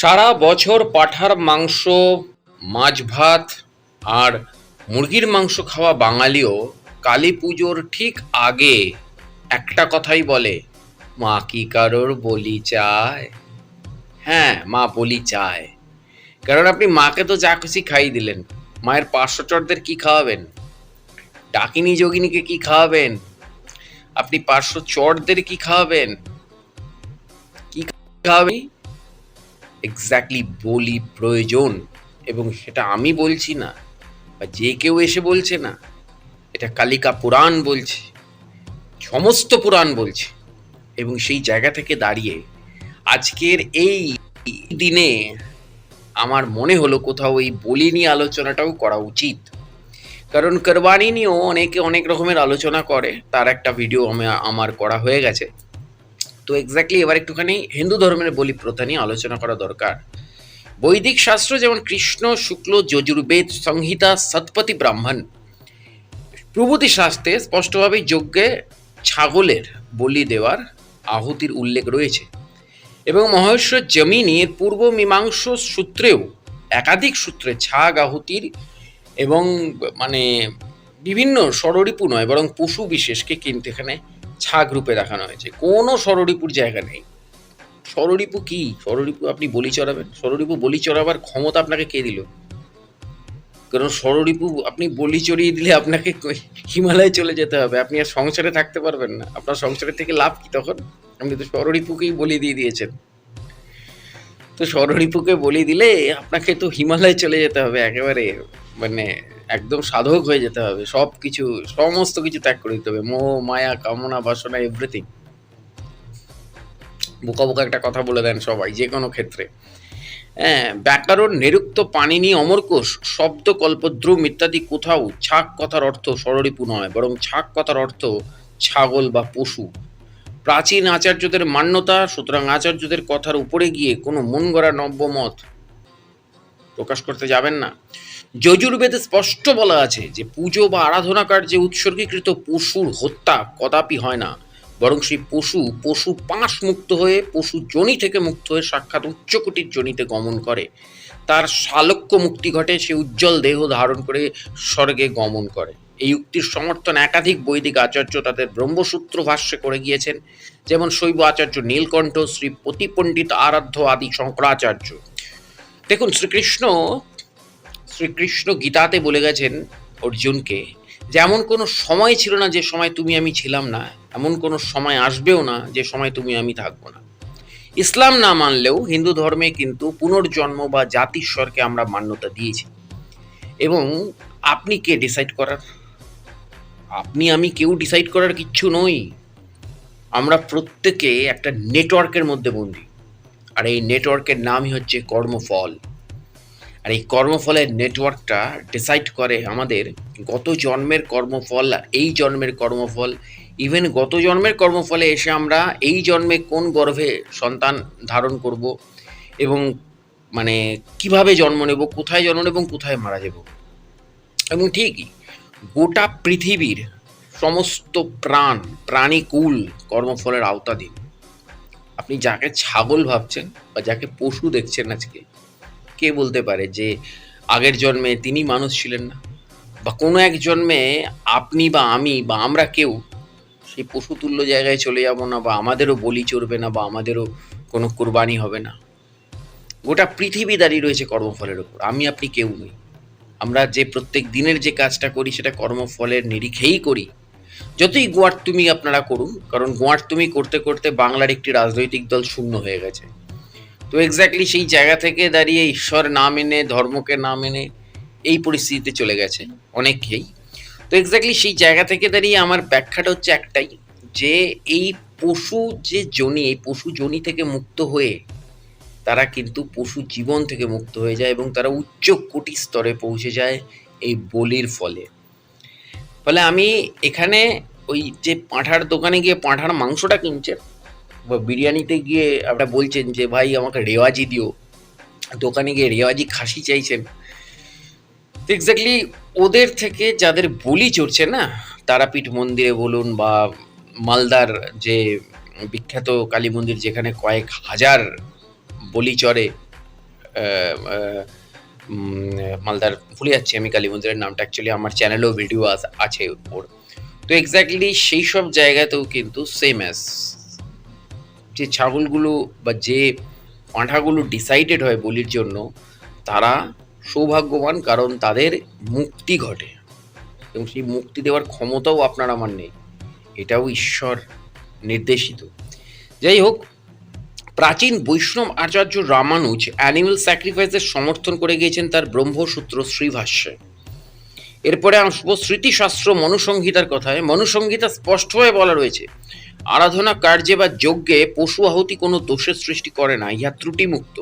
সারা বছর পাঁঠার মাংস, মাছ ভাত আর মুরগির মাংস খাওয়া বাঙালিও কালী পুজোর ঠিক আগে একটা কথাই বলে, মা কি কারোর বলি চায়? হ্যাঁ মা বলি চায়। কারণ আপনি মাকে তো যা খুশি খাইয়ে দিলেন। মায়ের পার্শ্বচরদের কি খাওয়াবেন? ডাকিনী, যোগিনীকে কি খাওয়াবেন? আপনি পার্শ্ব চরদের কি খাওয়াবেন? কি খাওয়াবেন? এক্স্যাক্টলি বলি প্রয়োজন এবং সেটা আমি বলছি না বা যে কেউ এসে বলছে না, এটা কালিকা পুরাণ বলছে, সমস্ত পুরাণ বলছে এবং সেই জায়গা থেকে দাঁড়িয়ে আজকের এই দিনে আমার মনে হলো কোথাও এই বলি নিয়ে আলোচনাটাও করা উচিত। কারণ কোরবানি নিয়েও অনেকে অনেক রকমের আলোচনা করে, তার একটা ভিডিও আমি, আমার করা হয়ে গেছে। তো এক্স্যাক্টলি এবার একটুখানি হিন্দু ধর্মের বলি প্রথা নিয়ে আলোচনা করা দরকার। বৈদিক শাস্ত্র যেমন কৃষ্ণ, শুক্ল, যজুর্বেদ, সংহিতা, সৎপতি, ব্রাহ্মণ, প্রভৃতি শাস্ত্রে স্পষ্টভাবে যজ্ঞে ছাগলের বলি দেওয়ার আহুতির উল্লেখ রয়েছে। এবং মহেশ্বর জমিনের পূর্ব মীমাংস সূত্রেও একাধিক সূত্রে ছাগ আহুতির এবং মানে বিভিন্ন ষড়রিপু নয়, বরং পশু বিশেষকে কিন্তু এখানে ছাগ রূপে দেখানো হয়েছে। কোনো ষড়রিপুর জায়গা নেই। ষড়রিপু কি? ষড়রিপু আপনি বলি চড়াবেন? ষড়রিপু বলি চড়াবার ক্ষমতা আপনাকে কে দিল? কারণ ষড়রিপু আপনি বলি চড়িয়ে দিলে আপনাকে হিমালয়ে চলে যেতে হবে। আপনি আর সংসারে থাকতে পারবেন না। আপনার সংসারের থেকে লাভ কি তখন? আপনি তো ষড়রিপুকেই বলি দিয়ে দিয়েছেন। তো ষড়রিপুকে বলি দিলে আপনাকে তো হিমালয়ে চলে যেতে হবে একেবারে। মানে একদম সাধক হয়ে যেতে হবে। সব কিছু সমস্ত কিছু ত্যাগ করে দিতে হবে। মোহ, মায়া, কামনা, বাসনা এভরিথিং বোকা বোকা একটা কথা বলে দেন সবাই যে কোনো ক্ষেত্রে। হ্যাঁ ব্যাকরণ, নিরুক্ত, পানিনি, অমরকোষ, শব্দ কল্পদ্রুম ইত্যাদি কোথাও ছাক কথার অর্থ ষড়রিপু নয়, বরং ছাক কথার অর্থ ছাগল বা পশু। প্রাচীন আচার্যদের মান্যতা, সুতরাং আচার্যদের কথার উপরে গিয়ে কোনো মন গড়া নব্যমত প্রকাশ করতে যাবেন না। যজুর্বেদে স্পষ্ট বলা আছে যে পুজো বা আরাধনা কার্যে উৎসর্গীকৃত পশুর হত্যা কদাপি হয় না, বরং সেই পশু পশু পাশ মুক্ত হয়ে, পশু জনি থেকে মুক্ত হয়ে সাক্ষাৎ উচ্চকোটির জনিতে গমন করে। তার শালক্য মুক্তি ঘটে, সে উজ্জ্বল দেহ ধারণ করে স্বর্গে গমন করে। এই উক্তির সমর্থন একাধিক বৈদিক আচার্য তাদের ব্রহ্মসূত্র ভাষ্যে করে গিয়েছেন, যেমন শৈব আচার্য নীলকণ্ঠ, শ্রী প্রতিপণ্ডিত আরাধ্য আদি শঙ্করাচার্য। দেখুন, শ্রীকৃষ্ণ শ্রীকৃষ্ণ গীতাতে বলে গেছেন অর্জুনকে, যেমন কোনো সময় ছিল না যে সময় তুমি আমি ছিলাম না, এমন কোনো সময় আসবেও না যে সময় তুমি আমি থাকব না। ইসলাম না মানলেও হিন্দু ধর্মে কিন্তু পুনর্জন্ম বা জাতিস্বরকে আমরা মান্যতা দিয়েছি। এবং আপনি কে ডিসাইড করার? আপনি, আমি কেউ ডিসাইড করার কিচ্ছু নই। আমরা প্রত্যেকে একটা নেটওয়ার্কের মধ্যে বন্দি। আর এই নেটওয়ার্কের নামই হচ্ছে কর্মফল। আর এই কর্মফলের নেটওয়ার্কটা ডিসাইড করে আমাদের গত জন্মের কর্মফল আর এই জন্মের কর্মফল। ইভেন গত জন্মের কর্মফলে এসে আমরা এই জন্মে কোন গর্ভে সন্তান ধারণ করব এবং মানে কীভাবে জন্ম নেব, কোথায় জন্ম নেব কোথায় মারা যাব। এবং ঠিকই, গোটা পৃথিবীর সমস্ত প্রাণ, প্রাণীকুল কর্মফলের আওতাধীন। আপনি যাকে ছাগল ভাবছেন বা যাকে পশু দেখছেন আজকে কে বলতে পারে যে আগের জন্মে তিনি মানুষ ছিলেন না? বা কোনো এক জন্মে আপনি বা আমি বা আমরা কেউ সেই পশুতুল্য জায়গায় চলে যাব না বা আমাদেরও বলি চড়বে না বা আমাদেরও কোনো কোরবানি হবে না। গোটা পৃথিবী দাঁড়িয়ে রয়েছে কর্মফলের ওপর। আমি, আপনি কেউ নই। আমরা যে প্রত্যেক দিনের যে কাজটা করি সেটা কর্মফলের নিরিখেই করি। যতই গোয়ার তুমি আপনারা করুন, কারণ গোয়ার তুমি করতে করতে বাংলার একটি রাজনৈতিক দল শূন্য হয়ে গেছে। তো এক্স্যাক্টলি সেই জায়গা থেকে দাঁড়িয়ে ঈশ্বর না মেনে ধর্মকে না মেনে এই পরিস্থিতিতে চলে গেছে অনেকেই। তো এক্স্যাক্টলি সেই জায়গা থেকে দাঁড়িয়ে আমার ব্যাখ্যাটা হচ্ছে একটাই যে এই পশু যে জনি, এই পশু জনি থেকে মুক্ত হয়ে তারা কিন্তু পশু জীবন থেকে মুক্ত হয়ে যায় এবং তারা উচ্চ কোটি স্তরে পৌঁছে যায় এই বলির ফলে। ফলে আমি এখানে ওই যে পাঁঠার দোকানে গিয়ে পাঁঠার মাংসটা কিনছেন বা বিরিয়ানিতে গিয়ে আপনারা বলছেন যে, ভাই, আমাকে রেওয়াজি দিও। দোকানে গিয়ে রেওয়াজি খাসি চাইছেন। এক্স্যাক্টলি ওদের থেকে যাদের বলি চড়ছে না, তারাপীঠ মন্দিরে বলুন বা মালদার যে বিখ্যাত কালী মন্দির যেখানে কয়েক হাজার বলি চড়ে মালদার, ভুলে যাচ্ছি আমি কালী মন্দিরের নামটা অ্যাকচুয়ালি আমার চ্যানেলেও ভিডিও আছে ওর। তো এক্স্যাক্টলি সেই সব জায়গাতেও কিন্তু সেম অ্যাজ যে ছাগলগুলো বা যে পাঁঠাগুলো ডিসাইডেড হয় বলির জন্য, তারা সৌভাগ্যবান কারণ তাদের মুক্তি ঘটে। এবং সেই মুক্তি দেওয়ার ক্ষমতাও আপনার আমার নেই। এটাও ঈশ্বর নির্দেশিত। যাই হোক, প্রাচীন বৈষ্ণব আচার্য রামানুজ অ্যানিমেল স্যাক্রিফাইসের সমর্থন করে গিয়েছেন তার ব্রহ্মসূত্র শ্রীভাষ্যে। এরপরে আসব স্মৃতিশাস্ত্র মনুসংহিতার কথায়, মনুসংহিতা স্পষ্টভাবে বলা রয়েছে আরাধনা কার্যে বা যজ্ঞে পশু আহুতি কোনো দোষের সৃষ্টি করে না, ইহা ত্রুটিমুক্ত।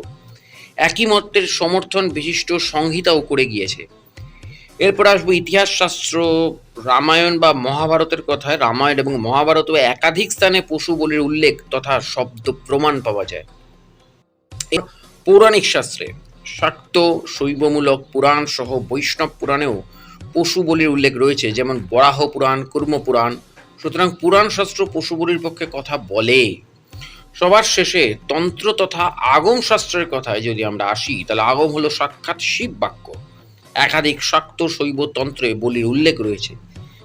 একই মতের সমর্থন বিশিষ্ট সংহিতাও করে গিয়েছে। এরপর আসব ইতিহাস শাস্ত্র রামায়ণ বা মহাভারতের কথায়। রামায়ণ এবং মহাভারত একাধিক স্থানে পশু বলির উল্লেখ তথা শব্দ প্রমাণ পাওয়া যায়। পৌরাণিক শাস্ত্রে, শাক্ত, শৈবমূলক পুরাণ সহ বৈষ্ণব পুরাণেও পশু বলির উল্লেখ রয়েছে, যেমন বরাহ পুরাণ, কুর্ম পুরাণ সুতরাং পুরাণ শাস্ত্র পশু বলির পক্ষে কথা বলে। সবার শেষে তন্ত্র তথা আগম শাস্ত্রের কথায় যদি আমরা আসি, তাহলে আগম হলো সাক্ষাৎ শিব বাক্য। একাধিক শাক্ত শৈব তন্ত্রে বলির উল্লেখ রয়েছে।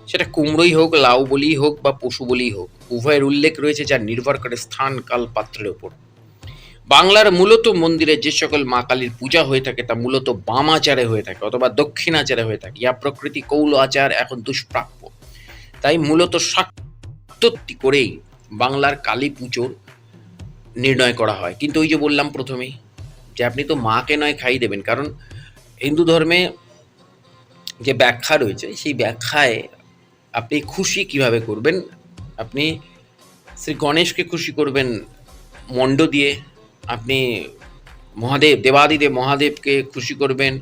সেটা কুমড়োই হোক, লাউ বলি হোক বা পশু বলি হোক, উভয়ের উল্লেখ রয়েছে যা নির্ভর করে স্থান, কাল, পাত্রের ওপর। বাংলার মূলত মন্দিরে যে সকল মা কালীর পূজা হয়ে থাকে, তা মূলত বাম আচারে হয়ে থাকে অথবা দক্ষিণ আচারে হয়ে থাকে। ইয়া প্রকৃতি কৌল আচার, এখন দুষ্প্রাপ্য। তাই মূলত শাক্তোক্তি করেই বাংলার কালী পুজোর নির্ণয় করা হয়। কিন্তু ওই যে বললাম প্রথমেই, যে আপনি তো মাকে নয় খাই দেবেন, কারণ হিন্দু ধর্মে যে ব্যাখ্যা রয়েছে, সেই ব্যাখ্যায় আপনি খুশি কীভাবে করবেন? আপনি শ্রী গণেশকে খুশি করবেন মণ্ড দিয়ে, আপনি মহাদেব, দেবাদিদেব, মহাদেবকে খুশি করবেন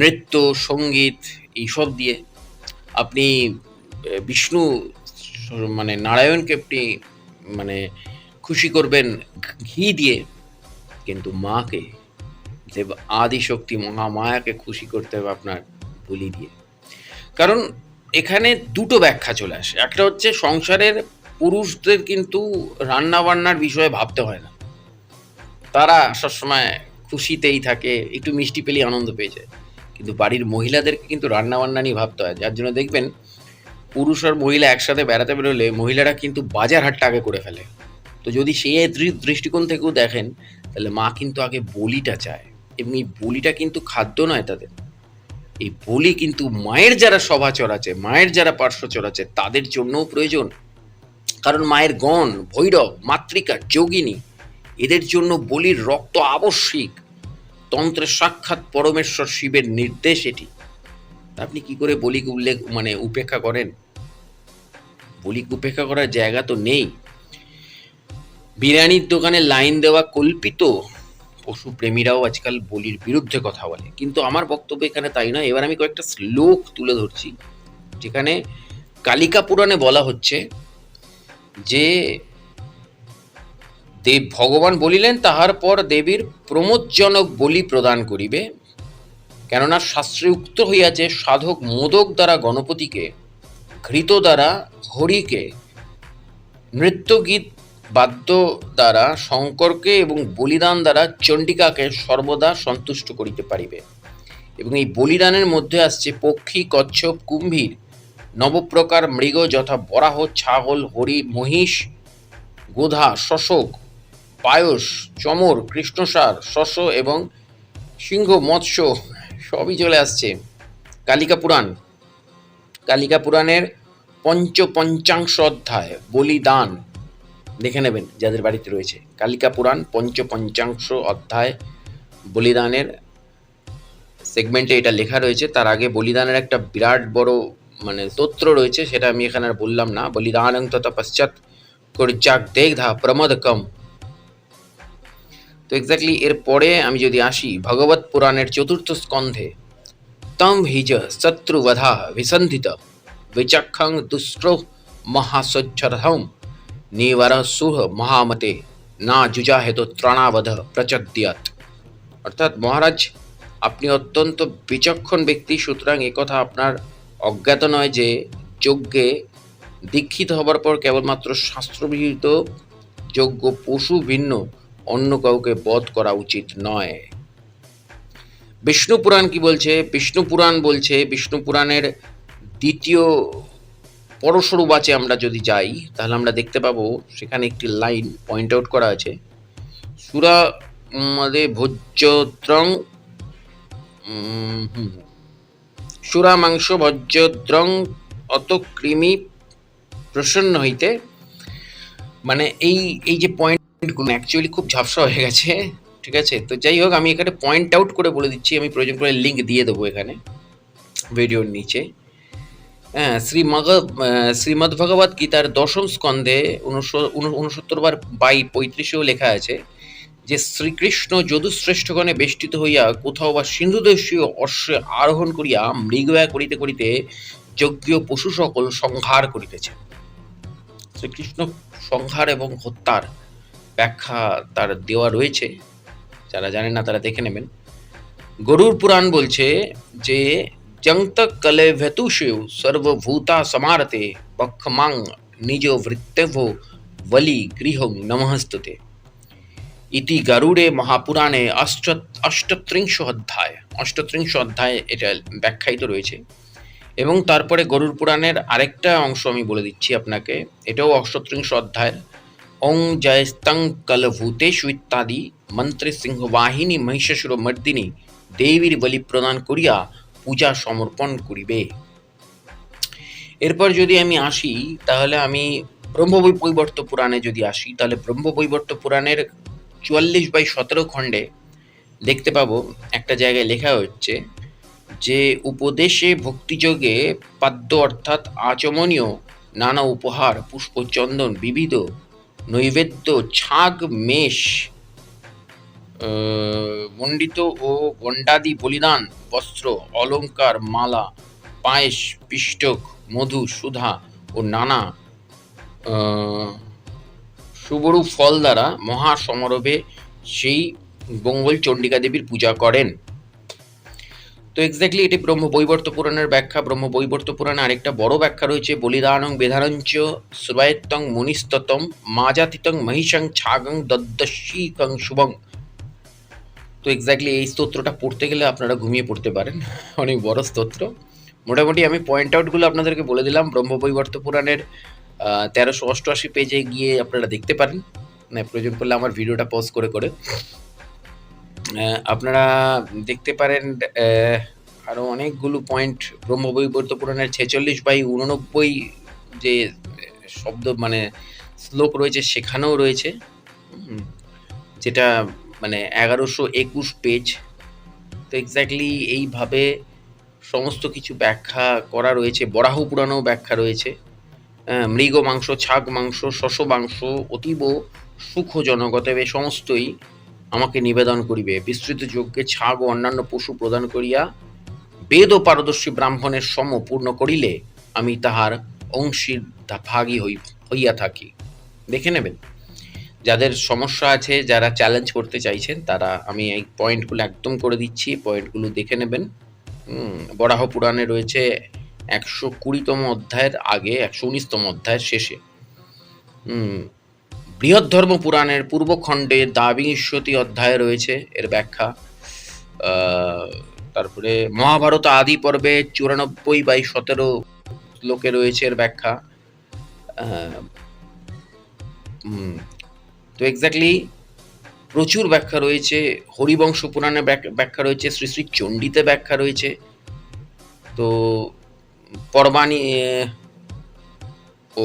নৃত্য, সংগীত, এইসব দিয়ে। আপনি বিষ্ণু মানে নারায়ণকে আপনি মানে খুশি করবেন ঘি দিয়ে, কিন্তু মাকে, দেব আদিশক্তি মহামায়াকে খুশি করতে হবে আপনার বলি দিয়ে। কারণ এখানে দুটো ব্যাখ্যা চলে আসে। একটা হচ্ছে সংসারের পুরুষদের কিন্তু রান্না বান্নার বিষয়ে ভাবতে হয় না। তারা সবসময় খুশিতেই থাকে, একটু মিষ্টি পেলেই আনন্দ পেয়ে যায়। কিন্তু বাড়ির মহিলাদেরকে কিন্তু রান্না বান্না নিয়ে ভাবতে হয়। যার জন্য দেখবেন পুরুষ আর মহিলা একসাথে বেড়াতে বেরোলে মহিলারা কিন্তু বাজার হাটটা আগে করে ফেলে। তো যদি দৃ- দৃষ্টিকোণ থেকেও দেখেন, তাহলে মা কিন্তু আগে বলিটা চায়। এবং এই বলিটা কিন্তু খাদ্য নয় তাদের। এই বলি কিন্তু মায়ের যারা সভাচর আছে মায়ের যারা পার্শ্বচর আছে তাদের জন্যও প্রয়োজন। কারণ মায়ের গণ, ভৈরব, মাতৃকা, যোগিনী, এদের জন্য বলির রক্ত আবশ্যিক। তন্ত্রের সাক্ষাৎ পরমেশ্বর শিবের নির্দেশ এটি। আপনি কি করে বলিকে উল্লেখ মানে উপেক্ষা করেন? বলিকে উপেক্ষা করার জায়গা তো নেই। বিরিয়ানির দোকানে লাইন দেওয়া কল্পিত। পশু প্রেমীরাও আজকাল বলির বিরুদ্ধে কথা বলে। কিন্তু আমার বক্তব্য এখানে তাই নয়। এবার আমি কয়েকটা শ্লোক তুলে ধরছি, যেখানে কালিকা পুরাণে বলা হচ্ছে যে, দেব ভগবান বলিলেন, তাহার পর দেবীর প্রমোদজনক বলি প্রদান করিবে। কেননা শাস্ত্রে উক্ত হইয়াছে, সাধক মোদক দ্বারা গণপতিকে ঘৃত দ্বারা হরিকে নৃত্যগীত বাদ্য দ্বারা শঙ্করকে এবং বলিদান দ্বারা চণ্ডিকাকে সর্বদা সন্তুষ্ট করিতে পারিবে। এবং এই বলিদানের মধ্যে আসছে পক্ষী, কচ্ছপ, কুম্ভীর, নবপ্রকার মৃগ যথা বরাহ, ছাগল, হরি, মহিষ, গোধা, শশক, পায়স, চমর, কৃষ্ণসার শস্য এবং সিংহ, মৎস্য সবই চলে আসছে। কালিকা পুরাণ কালিকা পুরাণের পঞ্চপঞ্চাংশ অধ্যায়, বলিদান। দেখে নেবেন যাদের বাড়িতে রয়েছে। কালিকা পুরাণ, পঞ্চপঞ্চাংশ অধ্যায়, বলিদানের সেগমেন্টে এটা লেখা রয়েছে। তার আগে বলিদানের একটা বিরাট বড় মানে স্তোত্র রয়েছে, সেটা আমি এখানে আর বললাম না। বলিদান তথা পশ্চাৎ কর্জাক দেখধা প্রমোদকম। তো এক্স্যাক্টলি এর পরে আমি যদি আসি, ভগবত পুরাণের চতুর্থ স্কন্ধে তম হিজ শত্রুবধা বিসন্ধিত বিচক্ষং দুষ্ট্র মহাসজ্জরহম নিবর সুহ মহামতে না যুজাহেত ত্রণাবধ প্রচদ্যাত অর্থাৎ মহারাজ আপনি অত্যন্ত বিচক্ষণ ব্যক্তি সুতরাং কথা আপনার অজ্ঞাত নয় যে যজ্ঞে দীক্ষিত হবার পর কেবলমাত্র শাস্ত্রবিহিত যোগ্য পশু ভিন্ন অন্য কাউকে বধ করা উচিত নয় বিষ্ণু পুরাণ কি বলছে বিষ্ণু পুরাণ বলছে, বিষ্ণু পুরাণের দ্বিতীয় পরশরু বাচে আমরা যদি যাই, তাহলে আমরা দেখতে পাবো, সেখানে একটি লাইন পয়েন্ট আউট করা আছে সুরা মদে ভোজ্যদ্রং হুম। সুরা মাংস ভোজ্যদ্রং অত কৃমি প্রসন্ন হইতে মানে এই এই যে পয়েন্টগুলো অ্যাকচুয়ালি খুব ঝাপসা হয়ে গেছে ঠিক আছে? তো যাই হোক, আমি এখানে পয়েন্ট আউট করে বলে দিচ্ছি। আমি প্রয়োজন করে লিঙ্ক দিয়ে দেবো এখানে ভিডিওর নিচে। হ্যাঁ শ্রীমগ শ্রীমদ্ ভগবত গীতার দশম স্কন্ধে উনসত্তর বার বাই পঁয়ত্রিশেও লেখা আছে যে, শ্রীকৃষ্ণ যদুশ্রেষ্ঠগণে বেষ্টিত হইয়া কোথাও বা সিন্ধুদেশীয় অশ্বে আরোহণ করিয়া মৃগয়া করিতে করিতে যজ্ঞ পশু সকল সংহার করিতেছে। শ্রীকৃষ্ণ সংহার এবং হত্যার ব্যাখ্যা তার দেওয়া রয়েছে। যারা জানেন না তারা দেখে নেবেন। গরুর পুরাণ বলছে যে জঙ্ত কলে ভেতুষেও সর্বভূতা সমারতে, বক্ষমাং নিজ ভৃত্যভ বলি গৃহ নমস্ততে ইতি গরুড়ে মহাপুরাণে অষ্ট অষ্টত্রিংশ অধ্যায়। অষ্টত্রিংশ অধ্যায় এটা ব্যাখ্যায়িত রয়েছে। এবং তারপরে গরুর পুরাণের আরেকটা অংশ আমি বলে দিচ্ছি আপনাকে। এটাও অষ্টত্রিংশ অধ্যায়ের। ওং জয়স্তং কলভূতেষু ইত্যাদি মন্ত্রে সিংহবাহিনী মহিষাসুর মর্দিনী দেবীর বলি প্রদান করিয়া পূজা সমর্পণ করিবে এরপর যদি আমি আসি, তাহলে আমি ব্রহ্মবৈবর্ত পুরাণে যদি আসি, তাহলে ব্রহ্মবৈবর্ত পুরাণের চুয়াল্লিশ বাই সতেরো খণ্ডে দেখতে পাবো, একটা জায়গায় লেখা হচ্ছে যে, উপদেশে ভক্তিযোগে পাদ্য অর্থাৎ আচমনীয় নানা উপহার, পুষ্পচন্দন, বিবিধ নৈবেদ্য ছাগ মেষ মণ্ডিত ও গণ্ডাদি বলিদান, বস্ত্র অলঙ্কার মালা, পায়েস, পিষ্টক, মধু, সুধা ও নানা সুবরু ফল দ্বারা মহা সমারোহে সেই বঙ্গল চণ্ডিকা দেবীর পূজা করেন। তো এক্স্যাক্টলি এটি ব্রহ্ম বৈবর্ত পুরাণের ব্যাখ্যা। ব্রহ্ম বৈবর্ত পুরাণে আরেকটা বড় ব্যাখ্যা রয়েছে। বলিদানং বেধানঞ্চ শ্রয়ত্তং মুনিস্ততম মাজাতিতং মহিষং ছাগং দদ্দশীকং শুভং। তো এক্স্যাক্টলি এই স্তোত্রটা পড়তে গেলে আপনারা ঘুমিয়ে পড়তে পারেন। অনেক বড় স্তোত্র। মোটামুটি আমি পয়েন্ট আউটগুলো আপনাদেরকে বলে দিলাম। ব্রহ্ম বৈবর্ত পুরাণের তেরোশো অষ্টআশি পেজে গিয়ে আপনারা দেখতে পারেন। মানে প্রয়োজন পড়লে আমার ভিডিওটা পজ করে করে। আপনারা দেখতে পারেন আরও অনেকগুলো পয়েন্ট ব্রহ্মবৈবর্ত পুরাণের ছেচল্লিশ বাই উননব্বই যে শব্দ মানে শ্লোক রয়েছে, সেখানেও রয়েছে। যেটা মানে এগারোশো একুশ পেজ তো এক্স্যাক্টলি এইভাবে সমস্ত কিছু ব্যাখ্যা করা রয়েছে। বরাহ পুরাণেও ব্যাখ্যা রয়েছে। মৃগ মাংস, ছাগ মাংস শশ মাংস, অতীব সুখজনক, অতএব এ সমস্তই আমাকে নিবেদন করিবে। বিস্তৃত যজ্ঞে ছাগ ও অন্যান্য পশু প্রদান করিয়া বেদ ও পারদর্শী ব্রাহ্মণের সম পূর্ণ করিলে আমি তাহার অংশীর ভাগী হই হইয়া থাকি। দেখে নেবেন। যাদের সমস্যা আছে, যারা চ্যালেঞ্জ করতে চাইছেন, তারা আমি এই পয়েন্টগুলো একদম করে দিচ্ছি। পয়েন্টগুলো দেখে নেবেন। বরাহ পুরাণে রয়েছে একশো কুড়িতম অধ্যায়ের আগে, একশো উনিশতম অধ্যায়ের শেষে। হুম, বৃহৎ ধর্ম পুরাণের পূর্বখণ্ডে দাবিংশতি অধ্যায় রয়েছে এর ব্যাখ্যা। তারপরে মহাভারত আদি পর্বে চুরানব্বই বাই সতেরো শ্লোকে রয়েছে এর ব্যাখ্যা। তো এক্স্যাক্টলি প্রচুর ব্যাখ্যা রয়েছে হরিবংশ পুরাণে ব্যাখ্যা রয়েছে শ্রী শ্রী চণ্ডীতে ব্যাখ্যা রয়েছে। তো পরবাণী ও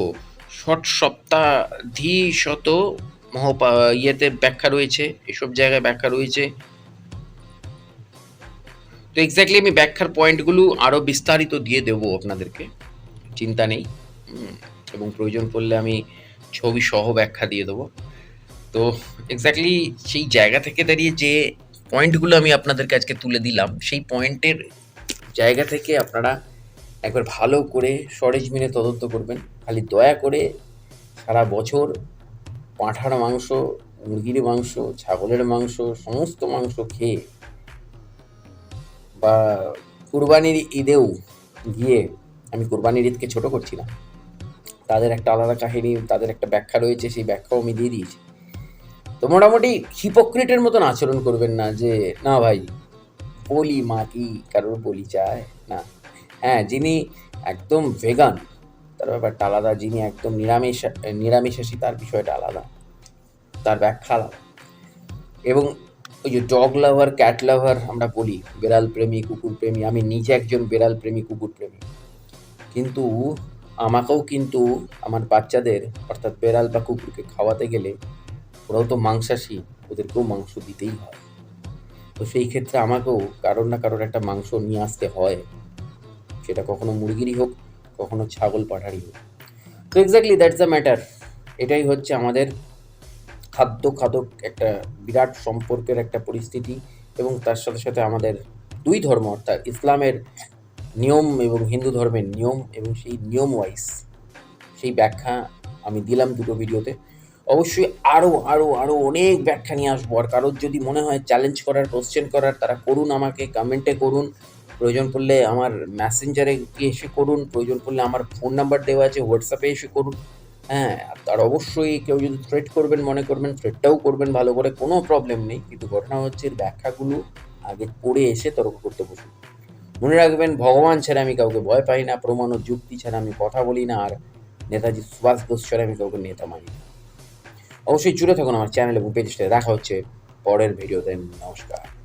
ষট সপ্তাধি শত মহপা, ইয়েতে ব্যাখ্যা রয়েছে, এসব জায়গায় ব্যাখ্যা রয়েছে। তো এক্স্যাক্টলি আমি ব্যাখ্যার পয়েন্টগুলো আরও বিস্তারিত দিয়ে দেবো আপনাদেরকে, চিন্তা নেই। এবং প্রয়োজন পড়লে আমি ছবি সহ ব্যাখ্যা দিয়ে দেবো। তো এক্স্যাক্টলি সেই জায়গা থেকে দাঁড়িয়ে যে পয়েন্টগুলো আমি আপনাদেরকে আজকে তুলে দিলাম, সেই পয়েন্টের জায়গা থেকে আপনারা একবার ভালো করে সরেজমিনে তদন্ত করবেন। খালি দয়া করে সারা বছর পাঁঠার মাংস, মুরগির মাংস, ছাগলের মাংস, সমস্ত মাংস খেয়ে বা কুরবানির ঈদেও গিয়ে আমি কুরবানির ঈদকে ছোট করছি না তাদের একটা আলাদা কাহিনী, তাদের একটা ব্যাখ্যা রয়েছে, সেই ব্যাখ্যাও আমি দিয়ে দিয়েছি। তো মোটামুটি হিপোক্রিটের মতন আচরণ করবেন না যে, না ভাই, বলি মা কি কারোর বলি চায়? না। হ্যাঁ যিনি একদম ভেগান তার ব্যাপারটা আলাদা। যিনি একদম নিরামিষ, নিরামিষাশী, তার বিষয়টা আলাদা। তার ব্যাখ্যা আলাদা। এবং ওই যে ডগ লাভার ক্যাট লাভার আমরা বলি, বেড়াল প্রেমী, কুকুর প্রেমী, আমি নিজে একজন বেড়াল প্রেমী, কুকুর প্রেমী। কিন্তু আমাকেও কিন্তু আমার বাচ্চাদের, অর্থাৎ বেড়াল বা কুকুরকে খাওয়াতে গেলে ওরাও তো মাংসাশী, ওদেরকেও মাংস দিতেই হয়। তো সেই ক্ষেত্রে আমাকেও কারোর না কারোর একটা মাংস নিয়ে আসতে হয়। সেটা কখনো মুরগিরই হোক, কখনো ছাগল পাঠারই হোক। তো এক্স্যাক্টলি দ্যাটস দ্য ম্যাটার এটাই হচ্ছে আমাদের খাদ্য খাদক একটা বিরাট সম্পর্কের একটা পরিস্থিতি এবং তার সাথে সাথে আমাদের দুই ধর্ম, অর্থাৎ ইসলামের নিয়ম এবং হিন্দু ধর্মের নিয়ম এবং সেই নিয়ম ওয়াইজ সেই ব্যাখ্যা আমি দিলাম দুটো ভিডিওতে। অবশ্যই আরও আরও আরও অনেক ব্যাখ্যা নিয়ে আসব। আর কারোর যদি মনে হয় চ্যালেঞ্জ করার কোশ্চেন করার, তারা করুন আমাকে কমেন্টে করুন। প্রয়োজন পড়লে আমার মেসেঞ্জারে গিয়ে এসে করুন, প্রয়োজন পড়লে আমার ফোন নাম্বার দেওয়া আছে হোয়াটসঅ্যাপে এসে করুন। হ্যাঁ তার অবশ্যই কেউ যদি থ্রেট করবেন, মনে করবেন থ্রেটটাও করবেন, ভালো করে কোনো প্রবলেম নেই। কিন্তু ঘটনা হচ্ছে এর ব্যাখ্যাগুলো আগে পড়ে এসে তর্ক করতে বসুন। মনে রাখবেন, ভগবান ছাড়া আমি কাউকে ভয় পাই না, প্রমাণ ও যুক্তি ছাড়া আমি কথা বলি না, আর নেতাজি সুভাষ বোস ছাড়া আমি কাউকে নেতা মানি না। অবশ্যই জুড়ে থাকুন আমার চ্যানেল এবং পেজটা দেখা হচ্ছে পরের ভিডিওতে নমস্কার।